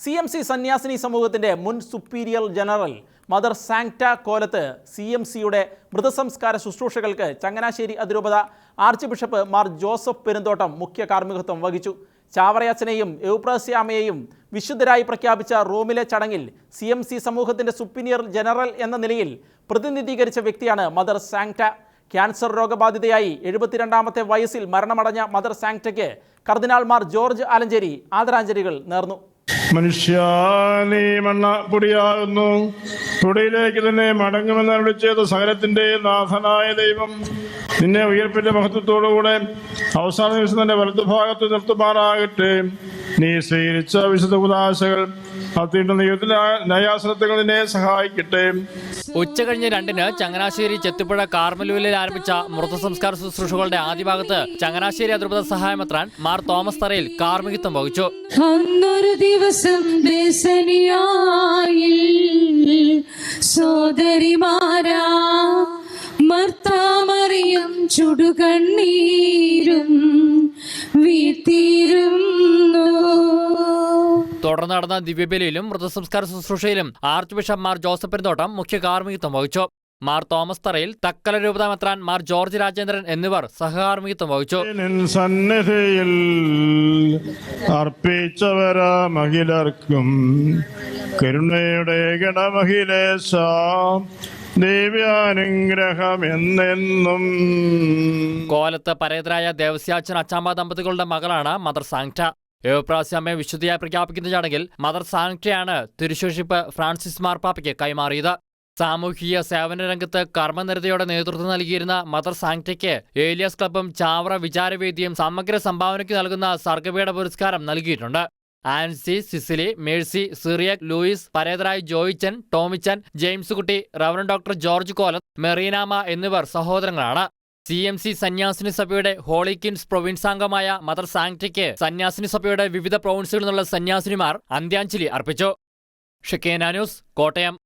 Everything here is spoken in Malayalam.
സി എം സി സന്യാസിനി സമൂഹത്തിന്റെ മുൻ superior general mother Sancta Kolath C M സിയുടെ മൃതസംസ്കാര ശുശ്രൂഷകൾക്ക് ചങ്ങനാശ്ശേരി അതിരൂപത archbishop Mar Joseph Perumthottam മുഖ്യ കാർമ്മികത്വം വഹിച്ചു. ചാവറയച്ചനെയും എവുപ്രസ്യാമയെയും വിശുദ്ധരായി പ്രഖ്യാപിച്ച റോമിലെ ചടങ്ങിൽ സി എം സി സമൂഹത്തിന്റെ സുപ്പീരിയർ ജനറൽ എന്ന നിലയിൽ പ്രതിനിധീകരിച്ച വ്യക്തിയാണ് മദർ സാങ്ക്ട ക്യാൻസർ രോഗബാധിതയായി എഴുപത്തിരണ്ടാമത്തെ വയസ്സിൽ മരണമടഞ്ഞ മദർ സാങ്ക്ടയ്ക്ക് കർദിനാൾമാർ ജോർജ് ആലഞ്ചേരി ആദരാഞ്ജലികൾ നേർന്നു. മനുഷ്യ നീ മണ്ണ പൊടിയാകുന്നു. പൊടിയിലേക്ക് തന്നെ മടങ്ങുമെന്ന് വിളിച്ചത് സകലത്തിന്റെ നാഥനായ ദൈവം. നിന്നെ ഉയർപ്പിന്റെ മഹത്വത്തോടുകൂടെ അവസാന ദിവസം തന്നെ വലതുഭാഗത്ത് നിർത്തുമാറാകട്ടെ. നീ സ്വീകരിച്ച വിശുദ്ധ ഉദാശകൾ അത്തീണ്ടുന്ന സഹായിക്കട്ടെ. ഉച്ച നിന്നെ സഹായിക്കട്ടെ ഉച്ചകഴിഞ്ഞ് രണ്ടിന് ചങ്ങനാശ്ശേരി ചെത്തിപ്പുഴ കാർമലൂലിൽ ആരംഭിച്ച മൃതസംസ്കാര ശുശ്രൂഷകളുടെ ആദ്യ ഭാഗത്ത് ചങ്ങനാശ്ശേരി അതിർപത സഹായമെത്രാൻ മാർ തോമസ് തറയിൽ കാർമികത്വം വഹിച്ചു. അന്നൊരു ദിവസം ദേശനിയായിൽ സോദരിമാരാ മർത്താമറിയും ചുടുകണ്ണീരും തുടർന്ന് നടന്ന ദിവ്യബലിയിലും മൃതസംസ്കാര ശുശ്രൂഷയിലും archbishop Mar Joseph Perumthottam മുഖ്യ കാർമ്മികത്വം വഹിച്ചു. മാർ തോമസ് തറയിൽ തക്കല രൂപതാമെത്രാൻ മാർ ജോർജ് രാജേന്ദ്രൻ എന്നിവർ സഹകാർമ്മികത്വം വഹിച്ചു. സന്നിധിയിൽ അർപ്പിച്ചവര മഹിലർക്കും. കരുണയുടെ ഗണമഹിലേശ ദിവ്യാനുഗ്രഹം എന്നെന്നും കോലത്ത് പരേതരായ ദേവസ്യാച്ചൻ അച്ചാമ്പ ദമ്പതികളുടെ മകളാണ് മദർ സാങ്ക്ട ഏവപ്രാസ്യാമ്മയെ വിശുദ്ധിയായി പ്രഖ്യാപിക്കുന്ന ചടങ്ങിൽ മദർ സാങ്ക്ടയാണ് തിരുശേഷിപ്പ് ഫ്രാൻസിസ് മാർപ്പാപ്പയ്ക്ക് കൈമാറിയത്. സാമൂഹിക സേവന രംഗത്ത് കർമ്മനിരതയോടെ നേതൃത്വം നൽകിയിരുന്ന മദർ സാങ്ക്ടയ്ക്ക് ഏലിയസ് ക്ലബും ചാവറ വിചാരവേദിയും സമഗ്ര സംഭാവനയ്ക്ക് നൽകുന്ന സർഗപീഠ പുരസ്കാരം നൽകിയിട്ടുണ്ട്. Ancy Cecily Mercy Cyriac Louis പരേതരായി Joychan Tomichan James Kutty reverend doctor George Kolath Mereenamma എന്നിവർ സഹോദരങ്ങളാണ്. സി എം സി സന്യാസിനി സഭയുടെ ഹോളി കിൻസ് പ്രൊവിൻസ് അംഗമായ മദർ സാങ്ക്ടയ്ക്ക് സന്യാസിനി സഭയുടെ വിവിധ പ്രൊവിൻസുകളിൽ നിന്നുള്ള സന്യാസിനിമാർ അന്ത്യാഞ്ജലി അർപ്പിച്ചു. Shekinah news Kottayam.